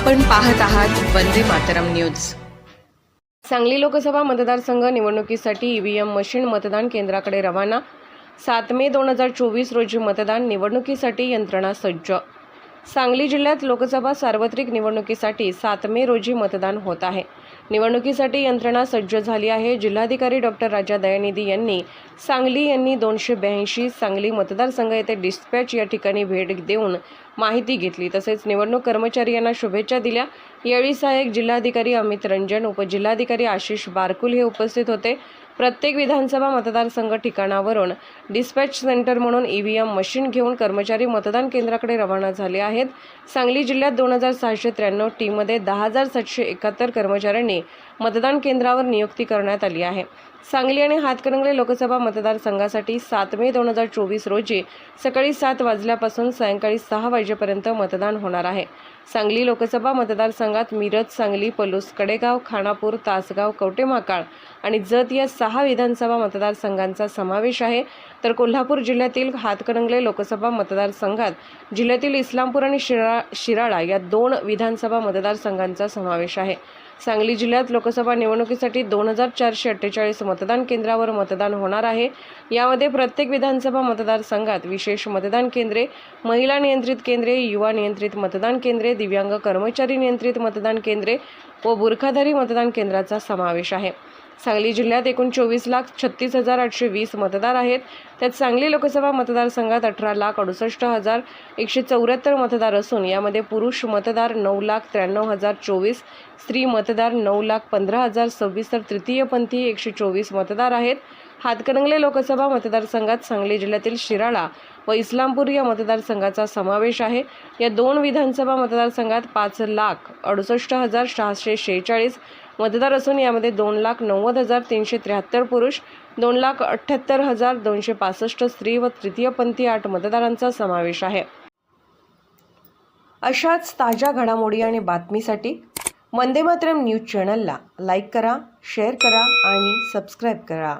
आपण पाहत आहात वंदे मातरम न्यूज. सांगली लोकसभा मतदारसंघ निवडणुकीसाठी ईव्हीएम मशीन मतदान केंद्राकडे रवाना. सात मे दोन हजार चोवीस रोजी मतदान निवडणुकीसाठी यंत्रणा सज्ज. सांगली जिल्ह्यात लोकसभा सार्वत्रिक निवडणुकीसाठी सात मे रोजी मतदान होत आहे. निवडणुकीसाठी यंत्रणा सज्ज झाली आहे. जिल्हाधिकारी डॉक्टर राजा दयानिधी यांनी सांगली यांनी दोनशे ब्याऐंशी सांगली मतदारसंघ येथे डिस्पॅच या ठिकाणी भेट देऊन माहिती घेतली. तसेच निवडणूक कर्मचारी यांना शुभेच्छा दिल्या. यावेळी सहाय्यक जिल्हाधिकारी अमित रंजन उपजिल्हाधिकारी आशिष बारकुल हे उपस्थित होते. प्रत्येक विधानसभा मतदारसंघ ठिकाणावरून डिस्पॅच सेंटर म्हणून ईव्हीएम मशीन घेऊन कर्मचारी मतदान केंद्राकडे रवाना झाले आहेत. सांगली जिल्ह्यात दोन हजार सहाशे त्र्याण्णव टीममध्ये दहा हजार सातशे एकाहत्तर कर्मचाऱ्यांनी मतदान केंद्रावर नियुक्ती करण्यात आली आहे. सांगली आणि हातकणंगले लोकसभा मतदारसंघासाठी सात मे दोन हजार चोवीस रोजी सकाळी सात वाजल्यापासून सायंकाळी सहा वाजेपर्यंत मतदान होणार आहे. सांगली लोकसभा मतदारसंघात मिरज सांगली पलूस कडेगाव खानापूर तासगाव कवटेमाकाळ आणि जत या सहा विधानसभा मतदारसंघांचा समावेश आहे. तर कोल्हापूर जिल्ह्यातील हातकणंगले लोकसभा मतदारसंघात जिल्ह्यातील इस्लामपूर आणि शिरा शिराळा या दोन विधानसभा मतदारसंघांचा समावेश आहे. सांगली जिल्ह्यात लोकसभा निवडणुकीसाठी दोन हजार चारशे अठ्ठेचाळीस मतदान केंद्रावर मतदान होणार आहे. यामध्ये प्रत्येक विधानसभा मतदारसंघात विशेष मतदान केंद्रे महिला नियंत्रित केंद्रे युवा नियंत्रित मतदान केंद्रे दिव्यांग कर्मचारी नियंत्रित मतदान केंद्रे व बुरखाधारी मतदान केंद्राचा समावेश आहे. सांगली जिल्ह्यात एकूण चोवीस लाख छत्तीस हजार आठशे वीस मतदार आहेत. त्यात सांगली लोकसभा मतदारसंघात अठरा लाख अडुसष्ट हजार एकशे चौऱ्याहत्तर मतदार असून यामध्ये पुरुष मतदार नऊ लाख त्र्याण्णव हजार चोवीस स्त्री मतदार नऊ लाख पंधरा हजार सव्वीस तर तृतीयपंथी एकशे चोवीस मतदार आहेत. हातकणंगले लोकसभा मतदारसंघात सांगली जिल्ह्यातील शिराळा व इस्लामपूर या मतदारसंघाचा समावेश आहे. या दोन विधानसभा मतदारसंघात पाच लाख अडुसष्ट हजार सहाशे शेहेचाळीस मतदार असून यामध्ये दोन लाख नव्वद हजार तीनशे त्र्याहत्तर पुरुष दोन लाख अठ्ठ्याहत्तर हजार दोनशे पासष्ट स्त्री व तृतीयपंथी आठ मतदारांचा समावेश आहे. अशाच ताज्या घडामोडी आणि बातमीसाठी वंदे मातरम न्यूज चॅनलला लाईक करा शेअर करा आणि सबस्क्राईब करा.